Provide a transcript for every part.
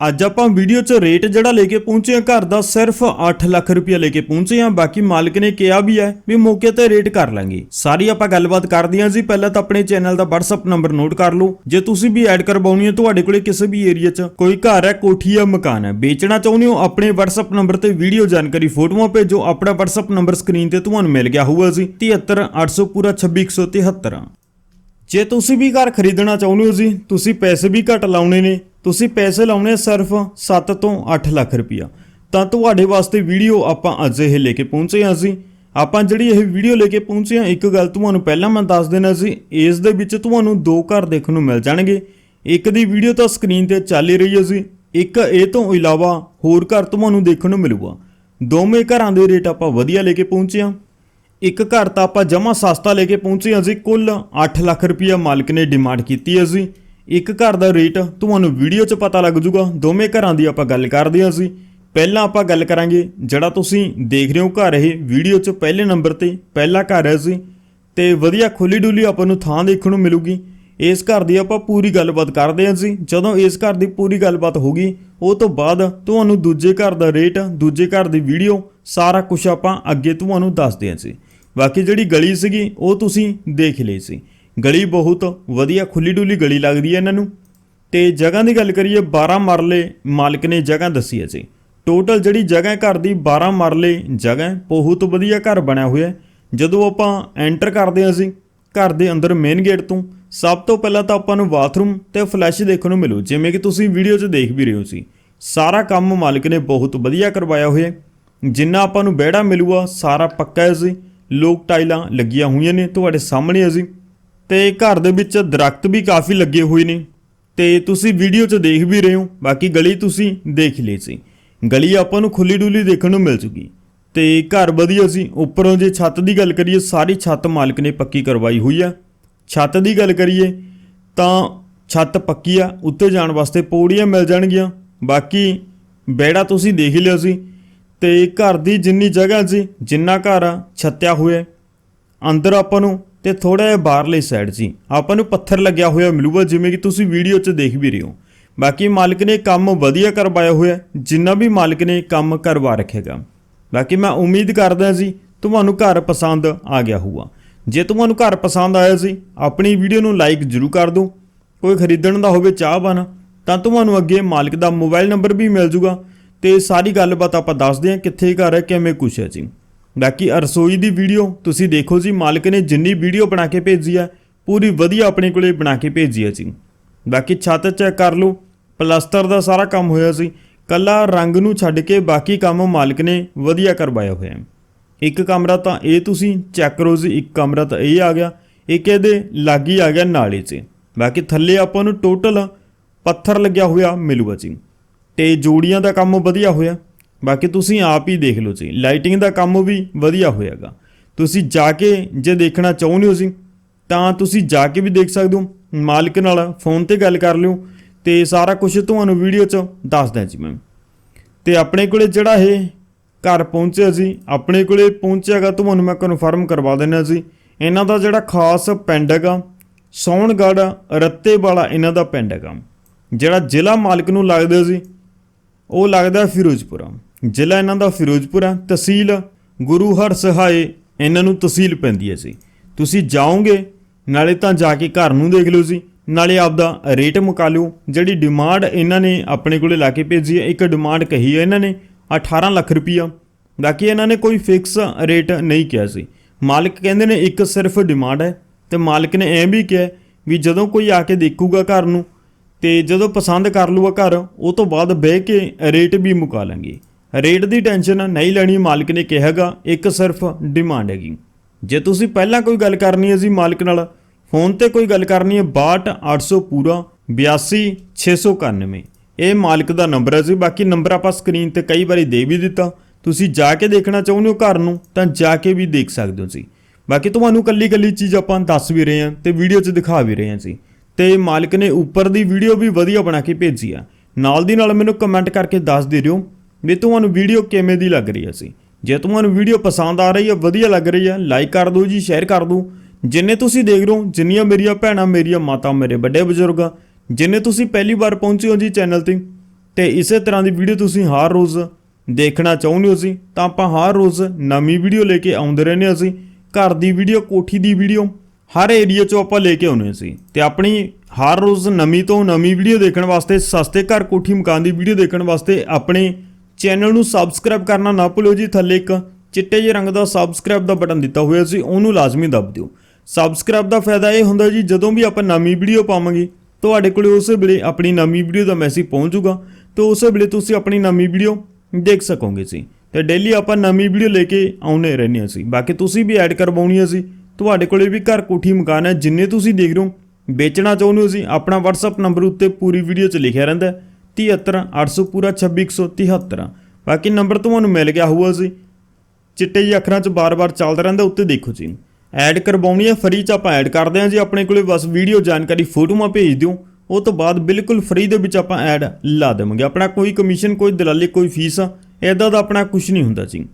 ਅੱਜ ਆਪਾਂ ਵੀਡੀਓ 'ਚ ਰੇਟ ਜਿਹੜਾ ਲੈ ਕੇ ਪਹੁੰਚੇ ਆ ਘਰ ਦਾ ਸਿਰਫ 8 ਲੱਖ ਰੁਪਇਆ ਲੈ ਕੇ ਪਹੁੰਚੇ ਆ ਬਾਕੀ ਮਾਲਕ ਨੇ ਕਿਹਾ ਵੀ ਹੈ ਵੀ ਮੌਕੇ ਤੇ ਰੇਟ ਕਰ ਲਾਂਗੇ। ਸਾਰੀ ਆਪਾਂ ਗੱਲਬਾਤ ਕਰਦੇ ਹਾਂ ਜੀ। ਪਹਿਲਾਂ ਤਾਂ ਆਪਣੇ ਚੈਨਲ ਦਾ WhatsApp ਨੰਬਰ ਨੋਟ ਕਰ ਲਓ। ਜੇ ਤੁਸੀਂ ਵੀ ਐਡ ਕਰਵਾਉਣੀ ਹੈ, ਤੁਹਾਡੇ ਕੋਲੇ ਕਿਸੇ ਵੀ ਏਰੀਆ 'ਚ ਕੋਈ ਘਰ ਹੈ, ਕੋਠੀ ਹੈ, ਮਕਾਨ ਹੈ, ਵੇਚਣਾ ਚਾਹੁੰਦੇ ਹੋ, ਆਪਣੇ WhatsApp ਨੰਬਰ ਤੇ ਵੀਡੀਓ ਜਾਣਕਾਰੀ ਫੋਟੋਆਂ ਭੇਜੋ। ਆਪਣਾ WhatsApp ਨੰਬਰ ਸਕਰੀਨ ਤੇ ਤੁਹਾਨੂੰ ਮਿਲ ਗਿਆ ਹੋਊਗਾ ਜੀ। 73800 ਪੂਰਾ 26173 ਜੇ ਤੁਸੀਂ ਵੀ ਘਰ ਖਰੀਦਣਾ ਚਾਹੁੰਦੇ ਹੋ ਜੀ, ਤੁਸੀਂ ਪੈਸੇ ਵੀ ਘੱਟ ਲਾਉਣੇ ਨੇ। ਤੁਸੀਂ ਪੈਸੇ ਲਾਉਣੇ ਸਿਰਫ 7 ਤੋਂ 8 ਲੱਖ ਰੁਪਇਆ ਤਾਂ ਤੁਹਾਡੇ ਵਾਸਤੇ ਵੀਡੀਓ ਆਪਾਂ ਅੱਜ ਇਹ ਲੈ ਕੇ ਪਹੁੰਚੇ ਹਾਂ ਜੀ। ਆਪਾਂ ਜਿਹੜੀ ਇਹ ਵੀਡੀਓ ਲੈ ਕੇ ਪਹੁੰਚੇ ਹਾਂ, ਇੱਕ ਗੱਲ ਤੁਹਾਨੂੰ ਪਹਿਲਾਂ ਮੈਂ ਦੱਸ ਦੇਣਾ ਸੀ ਇਸ ਦੇ ਵਿੱਚ ਤੁਹਾਨੂੰ ਦੋ ਘਰ ਦੇਖਣ ਨੂੰ ਮਿਲ ਜਾਣਗੇ। ਇੱਕ ਦੀ ਵੀਡੀਓ ਤਾਂ ਸਕਰੀਨ ਤੇ ਚੱਲ ਹੀ ਰਹੀ ਹੈ ਜੀ, ਇੱਕ ਇਹ ਤੋਂ ਇਲਾਵਾ ਹੋਰ ਘਰ ਤੁਹਾਨੂੰ ਦੇਖਣ ਨੂੰ ਮਿਲੂਗਾ। ਦੋਵੇਂ ਘਰਾਂ ਦੇ ਰੇਟ ਆਪਾਂ ਵਧੀਆ ਲੈ ਕੇ ਪਹੁੰਚੇ ਹਾਂ। ਇੱਕ ਘਰ ਤਾਂ ਆਪਾਂ ਜਮਾ ਸਸਤਾ ਲੈ ਕੇ ਪਹੁੰਚੇ ਹਾਂ ਜੀ, ਕੁੱਲ 8 ਲੱਖ ਰੁਪਇਆ ਮਾਲਕ ਨੇ ਡਿਮਾਂਡ ਕੀਤੀ ਹੈ ਜੀ। ਇੱਕ ਘਰ ਦਾ ਰੇਟ ਤੁਹਾਨੂੰ ਵੀਡੀਓ 'ਚ ਪਤਾ ਲੱਗ ਜੂਗਾ, ਦੋਵੇਂ ਘਰਾਂ ਦੀ ਆਪਾਂ ਗੱਲ ਕਰਦੇ ਹਾਂ ਅਸੀਂ। ਪਹਿਲਾਂ ਆਪਾਂ ਗੱਲ ਕਰਾਂਗੇ ਜਿਹੜਾ ਤੁਸੀਂ ਦੇਖ ਰਹੇ ਹੋ ਘਰ, ਇਹ ਵੀਡੀਓ 'ਚ ਪਹਿਲੇ ਨੰਬਰ ਤੇ ਪਹਿਲਾ ਘਰ ਹੈ ਸੀ ਤੇ ਵਧੀਆ ਖੁੱਲੀ ਡੁੱਲੀ ਆਪਾਂ ਨੂੰ ਥਾਂ ਦੇਖਣ ਨੂੰ ਮਿਲੂਗੀ। ਇਸ ਘਰ ਦੀ ਆਪਾਂ ਪੂਰੀ ਗੱਲਬਾਤ ਕਰਦੇ ਹਾਂ ਜੀ। ਜਦੋਂ ਇਸ ਘਰ ਦੀ ਪੂਰੀ ਗੱਲਬਾਤ ਹੋਗੀ ਉਹ ਤੋਂ ਬਾਅਦ ਤੁਹਾਨੂੰ ਦੂਜੇ ਘਰ ਦਾ ਰੇਟ, ਦੂਜੇ ਘਰ ਦੀ ਵੀਡੀਓ, ਸਾਰਾ ਕੁਝ ਆਪਾਂ ਅੱਗੇ ਤੁਹਾਨੂੰ ਦੱਸਦੇ ਹਾਂ ਜੀ। ਬਾਕੀ ਜਿਹੜੀ ਗਲੀ ਸੀਗੀ, ਉਹ ਤੁਸੀਂ ਦੇਖ ਲਈ ਸੀ। ਗਲੀ ਬਹੁਤ ਵਧੀਆ ਖੁੱਲੀ ਡੁੱਲੀ ਗਲੀ ਲੱਗਦੀ ਹੈ ਇਹਨਾਂ ਨੂੰ। ਤੇ ਜਗ੍ਹਾ ਦੀ ਗੱਲ ਕਰੀਏ 12 ਮਰਲੇ ਮਾਲਕ ਨੇ ਜਗ੍ਹਾ ਦੱਸੀ ਹੈ ਜੀ। ਟੋਟਲ ਜਿਹੜੀ ਜਗ੍ਹਾ ਘਰ ਦੀ 12 ਮਰਲੇ ਜਗ੍ਹਾ ਬਹੁਤ ਵਧੀਆ ਘਰ ਬਣਿਆ ਹੋਇਆ ਜਦੋਂ ਆਪਾਂ ਐਂਟਰ ਕਰਦੇ ਹਾਂ ਅਸੀਂ ਘਰ ਦੇ ਅੰਦਰ ਮੇਨ ਗੇਟ ਤੋਂ, ਸਭ ਤੋਂ ਪਹਿਲਾਂ ਤਾਂ ਆਪਾਂ ਨੂੰ ਬਾਥਰੂਮ ਤੇ ਫਲੈਸ਼ ਦੇਖਣ ਨੂੰ ਮਿਲੂ। ਜਿਵੇਂ ਕਿ ਤੁਸੀਂ ਵੀਡੀਓ 'ਚ ਦੇਖ ਵੀ ਰਹੇ ਹੋ ਸੀ ਸਾਰਾ ਕੰਮ ਮਾਲਕ ਨੇ ਬਹੁਤ ਵਧੀਆ ਕਰਵਾਇਆ ਹੋਇਆ ਜਿੰਨਾ ਆਪਾਂ ਨੂੰ ਬਹਿੜਾ ਮਿਲੂਗਾ, ਸਾਰਾ ਪੱਕਾ ਹੈ ਜੀ। ਲੋਕ ਟਾਈਲਾਂ ਲੱਗੀਆਂ ਹੋਈਆਂ ਨੇ ਤੁਹਾਡੇ ਸਾਹਮਣੇ ਹੈ ਜੀ। ਤੇ ਘਰ ਦੇ ਵਿੱਚ ਦਰਖਤ ਵੀ ਕਾਫੀ ਲੱਗੇ ਹੋਏ ਨੇ। ਤੇ ਤੁਸੀਂ ਵੀਡੀਓ 'ਚ ਦੇਖ ਵੀ ਰਹੇ ਹੋ, ਬਾਕੀ ਗਲੀ ਤੁਸੀਂ ਦੇਖ ਲਈ ਸੀ। ਗਲੀ ਆਪਾਂ ਨੂੰ ਖੁੱਲੀ ਡੁੱਲੀ ਦੇਖਣ ਨੂੰ ਮਿਲ ਚੁੱਕੀ ਤੇ ਘਰ ਵਧੀਆ ਸੀ, ਉੱਪਰੋਂ ਜੇ ਛੱਤ ਦੀ ਗੱਲ ਕਰੀਏ, ਸਾਰੀ ਛੱਤ ਮਾਲਕ ਨੇ ਪੱਕੀ ਕਰਵਾਈ ਹੋਈ ਆ। ਛੱਤ ਦੀ ਗੱਲ ਕਰੀਏ ਤਾਂ ਛੱਤ ਪੱਕੀ ਆ, ਉੱਤੇ ਜਾਣ ਵਾਸਤੇ ਪੌੜੀਆਂ ਮਿਲ ਜਾਣਗੀਆਂ। ਬਾਕੀ ਬੇੜਾ ਤੁਸੀਂ ਦੇਖ ਹੀ ਲਿਆ ਸੀ। ਤੇ ਘਰ ਦੀ ਜਿੰਨੀ ਜਗ੍ਹਾ ਸੀ, ਜਿੰਨਾ ਘਰ ਆ ਛੱਤਿਆ ਹੋਇਆ, ਅੰਦਰ ਆਪਾਂ ਨੂੰ ਤੇ ਥੋੜਾ ਜਿਹਾ ਬਾਹਰਲੇ ਸਾਈਡ ਸੀ। ਆਪਾਂ ਨੂੰ ਪੱਥਰ ਲੱਗਿਆ ਹੋਇਆ ਮਿਲੂਗਾ, ਜਿਵੇਂ ਕਿ ਤੁਸੀਂ ਵੀਡੀਓ 'ਚ ਦੇਖ ਵੀ ਰਹੇ ਹੋ। ਬਾਕੀ ਮਾਲਕ ਨੇ ਕੰਮ ਵਧੀਆ ਕਰਵਾਇਆ ਹੋਇਆ, ਜਿੰਨਾ ਵੀ ਮਾਲਕ ਨੇ ਕੰਮ ਕਰਵਾ ਰੱਖੇਗਾ। ਬਾਕੀ ਮੈਂ ਉਮੀਦ ਕਰਦਾ ਜੀ, ਤੁਹਾਨੂੰ ਘਰ ਪਸੰਦ ਆ ਗਿਆ ਹੋਊਗਾ। ਜੇ ਤੁਹਾਨੂੰ ਘਰ ਪਸੰਦ ਆਇਆ ਸੀ ਆਪਣੀ ਵੀਡੀਓ ਨੂੰ ਲਾਈਕ ਜ਼ਰੂਰ ਕਰ ਦਿਓ। ਕੋਈ ਖਰੀਦਣ ਦਾ ਹੋਵੇ ਚਾਹ ਬਣ ਤਾਂ ਤੁਹਾਨੂੰ ਅੱਗੇ ਮਾਲਕ ਦਾ ਮੋਬਾਈਲ ਨੰਬਰ ਵੀ ਮਿਲ ਜੂਗਾ। ਤੇ ਸਾਰੀ ਗੱਲਬਾਤ ਆਪਾਂ ਦੱਸਦੇ ਹਾਂ ਕਿੱਥੇ ਘਰ ਹੈ, ਕਿਵੇਂ ਕੁਛ ਹੈ ਜੀ। ਬਾਕੀ ਰਸੋਈ ਦੀ ਵੀਡੀਓ ਤੁਸੀਂ ਦੇਖੋ ਜੀ, ਮਾਲਕ ਨੇ ਜਿੰਨੀ ਵੀਡੀਓ ਬਣਾ ਕੇ ਭੇਜੀ ਹੈ ਪੂਰੀ ਵਧੀਆ ਆਪਣੇ ਕੋਲੇ ਬਣਾ ਕੇ ਭੇਜੀ ਹੈ ਜੀ। ਬਾਕੀ ਛੱਤ ਚੈੱਕ ਕਰ ਲਓ, ਪਲਸਤਰ ਦਾ ਸਾਰਾ ਕੰਮ ਹੋਇਆ ਸੀ। ਕੱਲਾ ਰੰਗ ਨੂੰ ਛੱਡ ਕੇ ਬਾਕੀ ਕੰਮ ਮਾਲਕ ਨੇ ਵਧੀਆ ਕਰਵਾਇਆ ਹੋਇਆ ਹੈ। ਇੱਕ ਕਮਰਾ ਤਾਂ ਇਹ ਤੁਸੀਂ ਚੈੱਕ ਕਰੋ ਜੀ, ਇੱਕ ਕਮਰਾ ਤਾਂ ਇਹ ਆ ਗਿਆ, ਇੱਕ ਇਹਦੇ ਲਾਗੀ ਆ ਗਿਆ ਨਾਲੇ 'ਚ ਬਾਕੀ ਥੱਲੇ ਆਪਾਂ ਨੂੰ ਟੋਟਲ ਪੱਥਰ ਲੱਗਿਆ ਹੋਇਆ ਮਿਲੂਗਾ ਜੀ। ਤੇ ਜੋੜੀਆਂ ਦਾ ਕੰਮ ਵਧੀਆ ਹੋਇਆ। ਬਾਕੀ ਤੁਸੀਂ ਆਪ ਹੀ ਦੇਖ ਲਓ ਜੀ। ਲਾਈਟਿੰਗ ਦਾ ਕੰਮ ਵੀ ਵਧੀਆ ਹੋਇਆਗਾ। ਤੁਸੀਂ ਜਾ ਕੇ ਜੇ ਦੇਖਣਾ ਚਾਹੁੰਦੇ ਹੋ ਜੀ, ਤਾਂ ਤੁਸੀਂ ਜਾ ਕੇ ਵੀ ਦੇਖ ਸਕਦੇ ਹੋ। ਮਾਲਕ ਨਾਲ ਫੋਨ ਤੇ ਗੱਲ ਕਰ ਲਿਓ ਤੇ ਸਾਰਾ ਕੁਝ ਤੁਹਾਨੂੰ ਵੀਡੀਓ 'ਚ ਦੱਸਦਾ ਜੀ ਮੈਂ। ਤੇ ਆਪਣੇ ਕੋਲੇ ਜਿਹੜਾ ਇਹ ਘਰ ਪਹੁੰਚਿਆ ਸੀ ਆਪਣੇ ਕੋਲੇ ਪਹੁੰਚਿਆਗਾ, ਤੁਹਾਨੂੰ ਮੈਂ ਕਨਫਰਮ ਕਰਵਾ ਦਿੰਦਾ ਸੀ ਇਹਨਾਂ ਦਾ ਜਿਹੜਾ ਖਾਸ ਪਿੰਡ ਹੈਗਾ ਸੌਣਗੜ ਰੱਤੇ ਵਾਲਾ ਇਹਨਾਂ ਦਾ ਪਿੰਡ ਹੈਗਾ। ਜਿਹੜਾ ਜ਼ਿਲ੍ਹਾ ਮਾਲਕ ਨੂੰ ਲੱਗਦਾ ਸੀ ਉਹ ਲੱਗਦਾ ਫਿਰੋਜ਼ਪੁਰ। ਜ਼ਿਲ੍ਹਾ ਇਹਨਾਂ ਦਾ ਫਿਰੋਜ਼ਪੁਰ ਆ ਤਹਿਸੀਲ ਗੁਰੂ ਹਰ ਸਹਾਏ, ਇਹਨਾਂ ਨੂੰ ਤਹਿਸੀਲ ਪੈਂਦੀ ਹੈ ਜੀ। ਤੁਸੀਂ ਜਾਓਗੇ, ਨਾਲੇ ਤਾਂ ਜਾ ਕੇ ਘਰ ਨੂੰ ਦੇਖ ਲਓ ਜੀ। ਨਾਲੇ ਆਪਦਾ ਰੇਟ ਮੁਕਾ ਲਿਓ। ਜਿਹੜੀ ਡਿਮਾਂਡ ਇਹਨਾਂ ਨੇ ਆਪਣੇ ਕੋਲੇ ਲਾ ਕੇ ਭੇਜੀ ਹੈ, ਇੱਕ ਡਿਮਾਂਡ ਕਹੀ ਹੈ ਇਹਨਾਂ ਨੇ 18 ਲੱਖ ਰੁਪਈਆ। ਬਾਕੀ ਇਹਨਾਂ ਨੇ ਕੋਈ ਫਿਕਸ ਰੇਟ ਨਹੀਂ ਕਿਹਾ ਸੀ ਮਾਲਕ ਕਹਿੰਦੇ ਨੇ ਇੱਕ ਸਿਰਫ ਡਿਮਾਂਡ ਹੈ, ਤੇ ਮਾਲਕ ਨੇ ਐਂ ਵੀ ਕਿਹਾ ਵੀ ਜਦੋਂ ਕੋਈ ਆ ਕੇ ਦੇਖੂਗਾ ਘਰ ਨੂੰ, ਤੇ ਜਦੋਂ ਪਸੰਦ ਕਰ ਲੂਗਾ ਘਰ, ਉਹ ਤੋਂ ਬਾਅਦ ਬਹਿ ਕੇ ਰੇਟ ਵੀ ਮੁਕਾ ਲਾਂਗੇ। ਰੇਟ ਦੀ ਟੈਨਸ਼ਨ ਨਹੀਂ ਲੈਣੀ ਮਾਲਕ ਨੇ ਕਿਹਾਗਾ, ਇੱਕ ਸਿਰਫ ਡਿਮਾਂਡ ਹੈਗੀ। ਜੇ ਤੁਸੀਂ ਪਹਿਲਾਂ ਕੋਈ ਗੱਲ ਕਰਨੀ ਹੈ ਜੀ ਮਾਲਕ ਨਾਲ, ਫੋਨ ਤੇ ਕੋਈ ਗੱਲ ਕਰਨੀ ਹੈ 62800 ਪੂਰਾ 82691 ਇਹ ਮਾਲਕ ਦਾ ਨੰਬਰ ਹੈ ਜੀ, ਬਾਕੀ ਨੰਬਰ ਆਪਾਂ ਸਕਰੀਨ ਤੇ ਕਈ ਵਾਰੀ ਦੇ ਵੀ ਦਿੱਤਾ। ਤੁਸੀਂ ਜਾ ਕੇ ਦੇਖਣਾ ਚਾਹੁੰਦੇ ਹੋ ਘਰ ਨੂੰ, ਤਾਂ ਜਾ ਕੇ ਵੀ ਦੇਖ ਸਕਦੇ ਹੋ ਜੀ। ਬਾਕੀ ਤੁਹਾਨੂੰ ਕੱਲੀ ਕੱਲੀ ਚੀਜ਼ ਆਪਾਂ ਦੱਸ ਵੀ ਰਹੇ ਹਾਂ ਤੇ ਵੀਡੀਓ 'ਚ ਦਿਖਾ ਵੀ ਰਹੇ ਹਾਂ ਜੀ। ਤੇ ਮਾਲਕ ਨੇ ਉੱਪਰ ਦੀ ਵੀਡੀਓ ਵੀ ਵਧੀਆ ਬਣਾ ਕੇ ਭੇਜੀ ਆ। ਨਾਲ ਦੀ ਨਾਲ ਮੈਨੂੰ ਕਮੈਂਟ ਕਰਕੇ ਦੱਸ ਦੇ ਰਿਓ ਵੀ ਤੁਹਾਨੂੰ ਵੀਡੀਓ ਕਿਵੇਂ ਦੀ ਲੱਗ ਰਹੀ ਹੈ ਸੀ ਜੇ ਤੁਹਾਨੂੰ ਵੀਡੀਓ ਪਸੰਦ ਆ ਰਹੀ ਹੈ, ਵਧੀਆ ਲੱਗ ਰਹੀ ਹੈ ਲਾਈਕ ਕਰ ਦਿਓ ਜੀ ਸ਼ੇਅਰ ਕਰ ਦਿਓ। ਜਿੰਨੇ ਤੁਸੀਂ ਦੇਖ ਰਹੇ ਹੋ, ਜਿੰਨੀਆਂ ਮੇਰੀਆਂ ਭੈਣਾਂ, ਮੇਰੀਆਂ ਮਾਤਾ, ਮੇਰੇ ਵੱਡੇ ਬਜ਼ੁਰਗ ਜਿੰਨੇ ਤੁਸੀਂ ਪਹਿਲੀ ਵਾਰ ਪਹੁੰਚੇ ਹੋ ਜੀ ਚੈਨਲ ਤੇ ਤੇ ਇਸੇ ਤਰ੍ਹਾਂ ਦੀ ਵੀਡੀਓ ਤੁਸੀਂ ਹਰ ਰੋਜ਼ ਦੇਖਣਾ ਚਾਹੁੰਦੇ ਹੋ ਸੀ ਤਾਂ ਆਪਾਂ ਹਰ ਰੋਜ਼ ਨਵੀਂ ਵੀਡੀਓ ਲੈ ਕੇ ਆਉਂਦੇ ਰਹਿੰਦੇ ਹਾਂ ਅਸੀਂ ਘਰ ਦੀ ਵੀਡੀਓ, ਕੋਠੀ ਦੀ ਵੀਡੀਓ, ਹਰ ਏਰੀਆ 'ਚੋਂ ਆਪਾਂ ਲੈ ਕੇ ਆਉਂਦੇ ਸੀ ਤੇ ਆਪਣੀ ਹਰ ਰੋਜ਼ ਨਵੀਂ ਤੋਂ ਨਵੀਂ ਵੀਡੀਓ ਦੇਖਣ ਵਾਸਤੇ, ਸਸਤੇ ਘਰ ਕੋਠੀ ਮਕਾਨ ਦੀ ਵੀਡੀਓ ਦੇਖਣ ਵਾਸਤੇ, ਆਪਣੇ ਚੈਨਲ ਨੂੰ ਸਬਸਕ੍ਰਾਈਬ ਕਰਨਾ ਨਾ ਭੁੱਲਿਓ ਜੀ। ਥੱਲੇ ਇੱਕ ਚਿੱਟੇ ਜਿਹੇ ਰੰਗ ਦਾ ਸਬਸਕ੍ਰਾਈਬ ਦਾ ਬਟਨ ਦਿੱਤਾ ਹੋਇਆ ਸੀ, ਉਹਨੂੰ ਲਾਜ਼ਮੀ ਦਬ ਦਿਓ। ਸਬਸਕ੍ਰਾਈਬ ਦਾ ਫਾਇਦਾ ਇਹ ਹੁੰਦਾ ਜੀ, ਜਦੋਂ ਵੀ ਆਪਾਂ ਨਵੀਂ ਵੀਡੀਓ ਪਾਵਾਂਗੇ, ਤੁਹਾਡੇ ਕੋਲ ਉਸੇ ਵੇਲੇ ਆਪਣੀ ਨਵੀਂ ਵੀਡੀਓ ਦਾ ਮੈਸੇਜ ਪਹੁੰਚ ਜਾਊਗਾ ਤੇ ਉਸੇ ਵੇਲੇ ਤੁਸੀਂ ਆਪਣੀ ਨਵੀਂ ਵੀਡੀਓ ਦੇਖ ਸਕੋਗੇ ਸੀ ਤੇ ਡੇਲੀ ਆਪਾਂ ਨਵੀਂ ਵੀਡੀਓ ਲੈ ਕੇ ਆਉਨੇ ਰਹਿੰਦੇ ਹਾਂ ਸੀ ਬਾਕੀ ਤੁਸੀਂ ਵੀ ਐਡ ਕਰਵਾਉਣੀ ਸੀ ਤੁਹਾਡੇ ਕੋਲੇ ਵੀ ਘਰ ਕੋਠੀ ਮਕਾਨ ਹੈ, ਜਿੰਨੇ ਤੁਸੀਂ ਦੇਖ ਰਹੇ ਹੋ, ਵੇਚਣਾ ਚਾਹੁੰਦੇ ਹੋ ਸੀ ਆਪਣਾ WhatsApp ਨੰਬਰ ਉੱਤੇ ਪੂਰੀ ਵੀਡੀਓ 'ਚ ਲਿਖਿਆ ਰਹਿੰਦਾ ਹੈ 73 800 ਪੂਰਾ 26173 ਬਾਕੀ ਨੰਬਰ ਤੁਹਾਨੂੰ ਮਿਲ ਗਿਆ ਹੋਊਗਾ ਸੀ ਚਿੱਟੇ ਜਿਹੇ ਅੱਖਰਾਂ 'ਚ ਬਾਰ-ਬਾਰ ਚੱਲਦਾ ਰਹਿੰਦਾ, ਉੱਤੇ ਦੇਖੋ ਜੀ। ਐਡ ਕਰਵਾਉਣੀ ਹੈ, ਫ੍ਰੀ 'ਚ ਆਪਾਂ ਐਡ ਕਰਦੇ ਹਾਂ ਜੀ। ਆਪਣੇ ਕੋਲੇ ਬਸ ਵੀਡੀਓ ਜਾਣਕਾਰੀ, ਫੋਟੋਆਂ ਭੇਜ ਦਿਓ। ਉਹ ਤੋਂ ਬਾਅਦ ਬਿਲਕੁਲ ਫ੍ਰੀ ਦੇ ਵਿੱਚ ਆਪਾਂ ਐਡ ਲਾ ਦੇਵਾਂਗੇ। ਆਪਣਾ ਕੋਈ ਕਮਿਸ਼ਨ, ਕੋਈ ਦਲਾਲੀ, ਕੋਈ ਫੀਸ ਐਦਾਂ ਦਾ ਆਪਣਾ ਕੁਝ ਨਹੀਂ ਹੁੰਦਾ ਜੀ।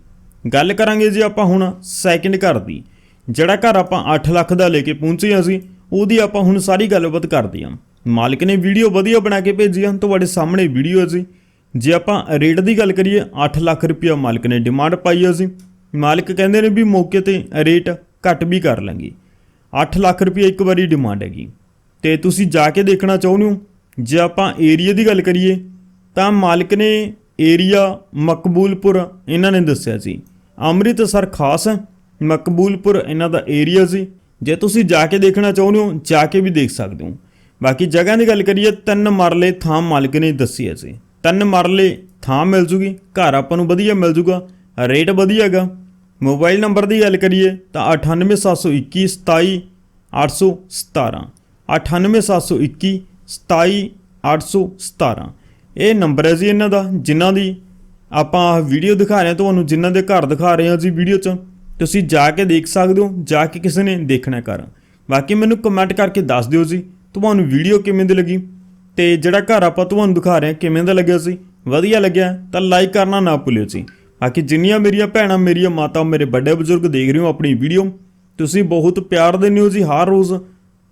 ਗੱਲ ਕਰਾਂਗੇ ਜੀ ਆਪਾਂ ਹੁਣ ਸੈਕਿੰਡ ਘਰ ਦੀ। ਜਿਹੜਾ ਘਰ ਆਪਾਂ 8 ਲੱਖ ਦਾ ਲੈ ਕੇ ਪਹੁੰਚੇ ਹਾਂ ਸੀ ਉਹਦੀ ਆਪਾਂ ਹੁਣ ਸਾਰੀ ਗੱਲਬਾਤ ਕਰਦੇ ਹਾਂ। ਮਾਲਕ ਨੇ ਵੀਡੀਓ ਵਧੀਆ ਬਣਾ ਕੇ ਭੇਜੀ ਆ, ਤੁਹਾਡੇ ਸਾਹਮਣੇ ਵੀਡੀਓ ਹੈ ਜੀ। ਜੇ ਆਪਾਂ ਰੇਟ ਦੀ ਗੱਲ ਕਰੀਏ 8 ਲੱਖ ਰੁਪਇਆ ਮਾਲਕ ਨੇ ਡਿਮਾਂਡ ਪਾਈ ਹੈ ਜੀ। ਮਾਲਕ ਕਹਿੰਦੇ ਨੇ ਵੀ ਮੌਕੇ ਤੇ ਰੇਟ ਘੱਟ ਵੀ ਕਰ ਲਾਂਗੇ। 8 ਲੱਖ ਰੁਪਇਆ ਇੱਕ ਵਾਰੀ ਡਿਮਾਂਡ ਹੈਗੀ। ਤੇ ਤੁਸੀਂ ਜਾ ਕੇ ਦੇਖਣਾ ਚਾਹੁੰਦੇ ਹੋ, ਜੇ ਆਪਾਂ ਏਰੀਆ ਦੀ ਗੱਲ ਕਰੀਏ, ਤਾਂ ਮਾਲਕ ਨੇ ਏਰੀਆ ਮਕਬੂਲਪੁਰ ਇਹਨਾਂ ਨੇ ਦੱਸਿਆ ਸੀ ਅੰਮ੍ਰਿਤਸਰ ਖਾਸ ਹੈ ਮਕਬੂਲਪੁਰ ਇਹਨਾਂ ਦਾ ਏਰੀਆ ਸੀ ਜੇ ਤੁਸੀਂ ਜਾ ਕੇ ਦੇਖਣਾ ਚਾਹੁੰਦੇ ਹੋ, ਜਾ ਕੇ ਵੀ ਦੇਖ ਸਕਦੇ ਹੋ। ਬਾਕੀ ਜਗ੍ਹਾ ਦੀ ਗੱਲ ਕਰੀਏ, ਤਿੰਨ ਮਰਲੇ ਥਾਂ ਮਾਲਕ ਨੇ ਦੱਸੀ ਹੈ ਸੀ ਤਿੰਨ ਮਰਲੇ ਥਾਂ ਮਿਲ ਜੂਗੀ, ਘਰ ਆਪਾਂ ਨੂੰ ਵਧੀਆ ਮਿਲ ਜੂਗਾ, ਰੇਟ ਵਧੀਆ ਹੈਗਾ। ਮੋਬਾਈਲ ਨੰਬਰ ਦੀ ਗੱਲ ਕਰੀਏ ਤਾਂ 98721 27817 98721 27817 ਇਹ ਨੰਬਰ ਹੈ ਜੀ ਇਹਨਾਂ ਦਾ, ਜਿਨ੍ਹਾਂ ਦੀ ਆਪਾਂ ਵੀਡੀਓ ਦਿਖਾ ਰਹੇ ਹਾਂ ਤੁਹਾਨੂੰ ਜਿਨ੍ਹਾਂ ਦੇ ਘਰ ਦਿਖਾ ਰਹੇ ਹਾਂ ਜੀ ਵੀਡੀਓ 'ਚ। ਤੁਸੀਂ ਜਾ ਕੇ ਦੇਖ ਸਕਦੇ ਹੋ, ਜਾ ਕੇ ਕਿਸੇ ਨੇ ਦੇਖਣਾ ਘਰ। ਬਾਕੀ ਮੈਨੂੰ ਕਮੈਂਟ ਕਰਕੇ ਦੱਸ ਦਿਓ ਜੀ। ਤੁਹਾਨੂੰ ਵੀਡੀਓ ਕਿਵੇਂ ਦੀ ਲੱਗੀ? ਤੇ ਜਿਹੜਾ ਘਰ ਆਪਾਂ ਤੁਹਾਨੂੰ ਦਿਖਾ ਰਹੇ ਹਾਂ, ਕਿਵੇਂ ਦਾ ਲੱਗਿਆ ਸੀ? ਵਧੀਆ ਲੱਗਿਆ, ਤਾਂ ਲਾਈਕ ਕਰਨਾ ਨਾ ਭੁੱਲਿਓ ਜੀ। ਬਾਕੀ ਜਿੰਨੀਆਂ ਮੇਰੀਆਂ ਭੈਣਾਂ, ਮੇਰੀਆਂ ਮਾਤਾ ਮੇਰੇ ਵੱਡੇ ਬਜ਼ੁਰਗ ਦੇਖ ਰਹੇ ਹੋ ਆਪਣੀ ਵੀਡੀਓ ਤੁਸੀਂ ਬਹੁਤ ਪਿਆਰ ਦਿੰਦੇ ਹੋ ਜੀ ਹਰ ਰੋਜ਼,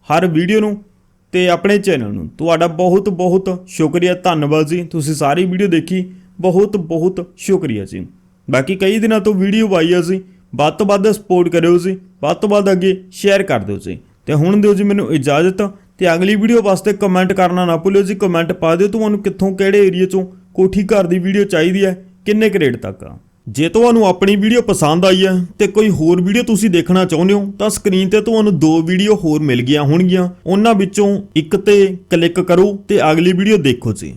ਹਰ ਵੀਡੀਓ ਨੂੰ ਤੇ ਆਪਣੇ ਚੈਨਲ ਨੂੰ। ਤੁਹਾਡਾ ਬਹੁਤ ਬਹੁਤ ਸ਼ੁਕਰੀਆ, ਧੰਨਵਾਦ ਜੀ। ਤੁਸੀਂ ਸਾਰੀ ਵੀਡੀਓ ਦੇਖੀ, ਬਹੁਤ ਬਹੁਤ ਸ਼ੁਕਰੀਆ ਜੀ। ਬਾਕੀ ਕਈ ਦਿਨਾਂ ਤੋਂ ਵੀਡੀਓ ਆਈ ਆ ਜੀ। ਵੱਧ ਤੋਂ ਵੱਧ ਸਪੋਰਟ ਕਰਿਓ ਜੀ। ਵੱਧ ਤੋਂ ਵੱਧ ਅੱਗੇ ਸ਼ੇਅਰ ਕਰ ਦਿਓ ਜੀ। ਤੇ ਹੁਣ ਦਿਓ ਜੀ ਮੈਨੂੰ ਇਜਾਜ਼ਤ। ਤੇ ਅਗਲੀ ਵੀਡੀਓ ਵਾਸਤੇ ਕਮੈਂਟ ਕਰਨਾ ਨਾ ਭੁੱਲਿਓ ਜੀ। ਕਮੈਂਟ ਪਾ ਦਿਓ ਤੁਹਾਨੂੰ ਕਿੱਥੋਂ, ਕਿਹੜੇ ਏਰੀਆ ਚੋਂ ਕੋਠੀ ਘਰ ਦੀ ਵੀਡੀਓ ਚਾਹੀਦੀ ਹੈ, ਕਿੰਨੇ ਕੁ ਰੇਟ ਤੱਕ। ਆ ਜੇ ਤੁਹਾਨੂੰ ਆਪਣੀ ਵੀਡੀਓ ਪਸੰਦ ਆਈ ਹੈ ਤੇ ਕੋਈ ਹੋਰ ਵੀਡੀਓ ਤੁਸੀਂ ਦੇਖਣਾ ਚਾਹੁੰਦੇ ਹੋ, ਤਾਂ ਸਕਰੀਨ ਤੇ ਤੁਹਾਨੂੰ ਦੋ ਵੀਡੀਓ ਹੋਰ ਮਿਲ ਗਈਆਂ ਹੋਣਗੀਆਂ। ਉਹਨਾਂ ਵਿੱਚੋਂ ਇੱਕ ਤੇ ਕਲਿੱਕ ਕਰੋ ਤੇ ਅਗਲੀ ਵੀਡੀਓ ਦੇਖੋ ਜੀ।